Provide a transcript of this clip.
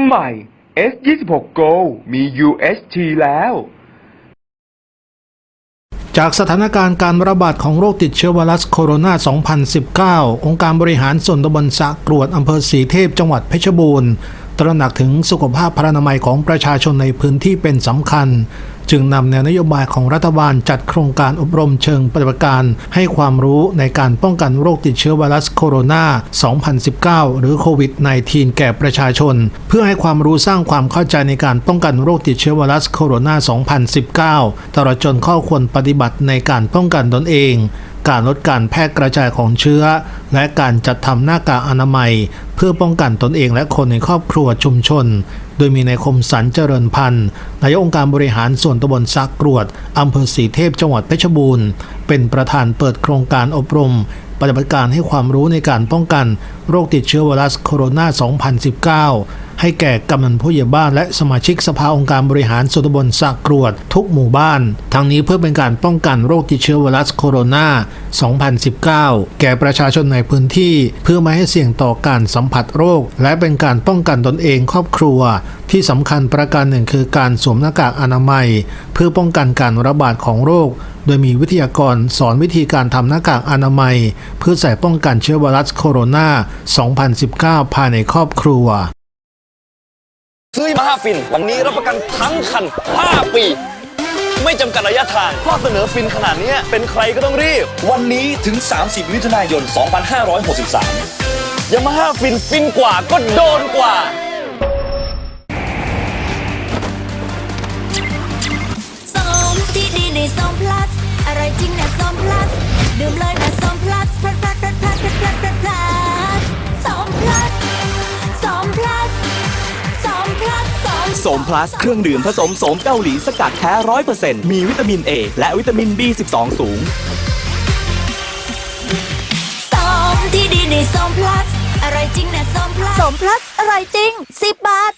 ใหม่ S26 Go มี UHT แล้ว จากสถานการณ์การระบาดของโรคติดเชื้อไวรัสโคโรนา 2019 องค์การบริหารส่วนตำบลสะกรวดอำเภอสีเทพจังหวัดเพชรบูรณ์ ตระหนักถึงสุขภาพพรรณนามัยของประชาชนในพื้นที่เป็นสำคัญ จึงนำแนวนโยบายของรัฐบาลจัดโครงการอบรมเชิงปฏิบัติการให้ความรู้ในการป้องกันโรคติดเชื้อไวรัสโคโรนา 2019 หรือโควิด -19 แก่ประชาชน เพื่อให้ความรู้สร้างความเข้าใจในการป้องกันโรคติดเชื้อไวรัสโคโรนา 2019 ตลอดจนข้อควรปฏิบัติในการป้องกันตนเอง การลดการแพร่กระจายของเชื้อ และการจัดทำหน้ากากอนามัย เพื่อป้องกันตนเองและคนในครอบครัวชุมชน โดยมีนายคมสันเจริญพันธ์นายกองค์การบริหารส่วนตำบลซักกรวดอำเภอสีเทพจังหวัดเพชรบูรณ์ เป็นประธานเปิดโครงการอบรม ปฏิบัติการให้ความรู้ในการป้องกัน โรคติดเชื้อไวรัสโคโรนา 2019 ให้แก่กำนันผู้ใหญ่บ้านและสมาชิกสภาองค์การบริหารส่วนตำบลสระกรวดทุกหมู่บ้าน ทั้งนี้เพื่อเป็นการป้องกันโรคติดเชื้อไวรัสโคโรนา 2019 แก่ประชาชนในพื้นที่ เพื่อไม่ให้เสี่ยงต่อการสัมผัสโรค และเป็นการป้องกันตนเองครอบครัว ที่สำคัญประการหนึ่งคือการสวมหน้ากากอนามัย เพื่อป้องกันการระบาดของโรค โดยมีวิทยากรสอนวิธีการทำหน้ากากอนามัย เพื่อใส่ป้องกันเชื้อไวรัสโคโรนา 2019 ภายในครอบครัว ซื้อมาห้าฟิน วันนี้รับประกันทั้งคัน 5 ปี ไม่จำกัดระยะทางข้อเสนอฟินขนาดเนี้ยเป็นใครก็ต้องรีบ วันนี้ถึง 30 มิถุนายน 2563ยามาฮ่าฟินฟินกว่าก็โดนกว่า ส้มที่ดีในส้มพลัสอร่อยจริงนะส้มพลัสดื่มเลย โสมพลัสเครื่องดื่มผสมโสมเกาหลีสกัดแท้ร้อยเปอร์เซ็นต์มีวิตามิน A และวิตามิน B12 สูง ส้มที่ดีในส้มพลัส อร่อยจริงนะส้มพลัส สมพลัสอร่อยจริง 10 บาท